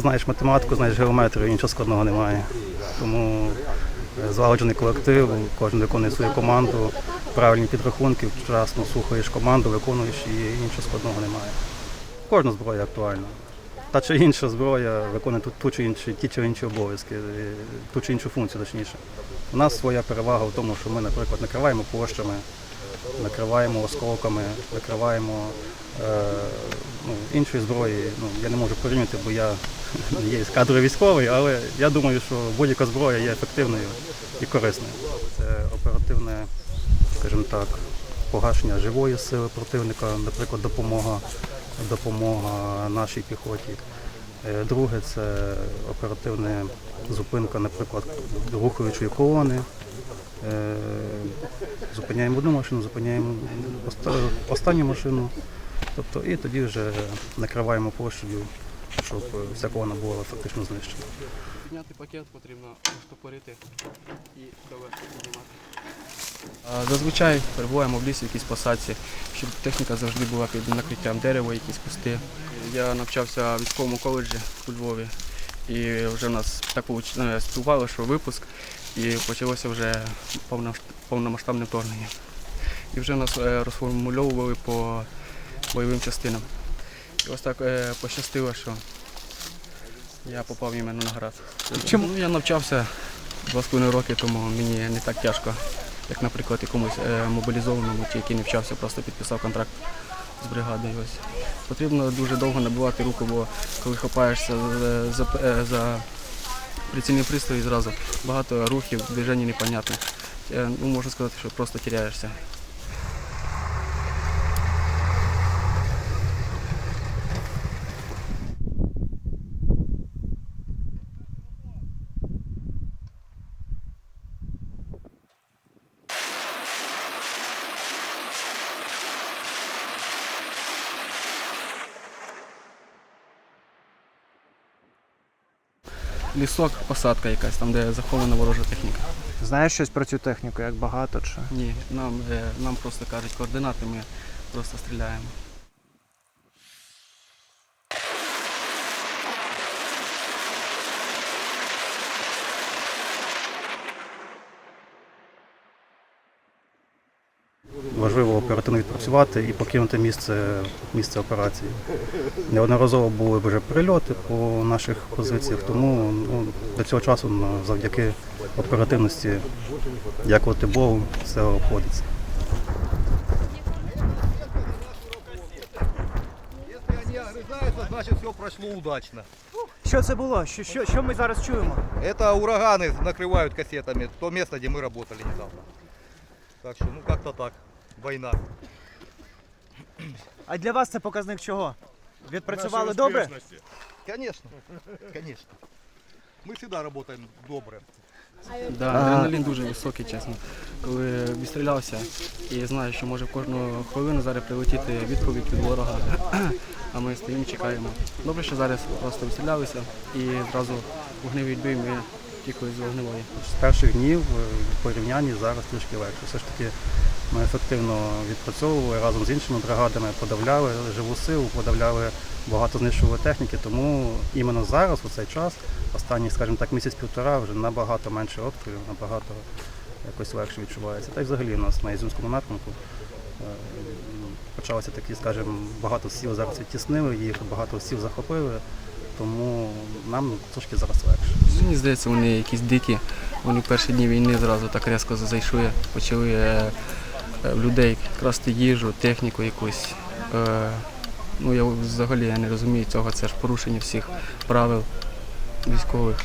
знаєш математику, знаєш геометрію, нічого складного немає. Тому е, злагоджений колектив, кожен виконує свою команду, правильні підрахунки, вчасно слухаєш команду, виконуєш і нічого складного немає. Кожна зброя актуальна. Та чи інша зброя виконує ту, чи інші, ті чи інші обов'язки, е, ту чи іншу функцію, точніше. У нас своя перевага в тому, що ми, наприклад, накриваємо площами, накриваємо осколками, накриваємо е, ну, іншої зброї. Ну, я не можу порівняти, бо я не є кадровий військовий, але я думаю, що будь-яка зброя є ефективною і корисною. Це оперативне, скажімо так, погашення живої сили противника, наприклад, допомога, допомога нашій піхоті. Е, Друге це оперативна зупинка, наприклад, рухаючої колони. Е, Зупиняємо одну машину, зупиняємо останню машину. Тобто, і тоді вже накриваємо площадю, щоб е, вся колона була фактично знищена. Підняти пакет потрібно штопорити і доверху піднімати. Зазвичай перебуваємо в лісі, в якійсь посадці, щоб техніка завжди була під накриттям дерева, якісь кусти. Я навчався в військовому коледжі у Львові, і вже в нас так е, співпало, що випуск, і почалося вже повномасштабне вторгнення. І вже нас е, розформульовували по бойовим частинам. І ось так е, пощастило, що я попав іменно на град. Чому? Ну, я навчався два з половиною роки, тому мені не так тяжко, як, наприклад, якомусь е, мобілізованому, чи який не вчався, просто підписав контракт з бригадою. Ось. Потрібно дуже довго набивати руку, бо коли хапаєшся за, за, за прицільний пристрій зразу багато рухів, движень непонятних. Е, Ну, можна сказати, що просто тіряєшся. Лісок, посадка якась, там, де захована ворожа техніка. Знаєш щось про цю техніку, як багато чи? Ні, нам, е, нам просто кажуть координати, ми просто стріляємо. Важливо оперативно відпрацювати і покинути місце, місце операції. Неодноразово були вже прильоти по наших позиціях, тому ну, до цього часу ну, завдяки оперативності, дякувати Богу, все обходиться. Если они огрызаются, значит все прошло удачно. Що це було? Що, що, що ми зараз чуємо? Это ураганы накрывают кассетами то место, где мы работали недавно. Так что, ну как-то так. Война. А для вас це показник чого? Відпрацювали добре? Конечно, конечно. Мы всегда работаем добре. Да, адреналін дуже високий, чесно. Коли відстрілявся і знаю, що може в кожну хвилину зараз прилетіти відповідь від ворога, а ми стоїмо, чекаємо. Добре, що зараз просто відстрілялися і зразу вогневий бій ми тікли з вогневої. З перших днів е, в порівнянні зараз трішки легше. Все ж таки ми ефективно відпрацьовували разом з іншими бригадами, подавляли живу силу, подавляли багато знищували техніки, тому іменно зараз, у цей час, останні, скажімо так, місяць-півтора, вже набагато менше обстрілів, набагато якось легше відчувається. Та й взагалі у нас на Ізюмському напрямку е, почалися такі, скажімо, багато сіл зараз відтіснили, їх багато сіл захопили, тому нам трошки зараз легше. Мені здається, вони якісь дикі. Вони перші дні війни зразу так різко зайшли, почали е, в людей красти їжу, техніку якусь. Е, ну я взагалі я не розумію цього, це ж порушення всіх правил військових.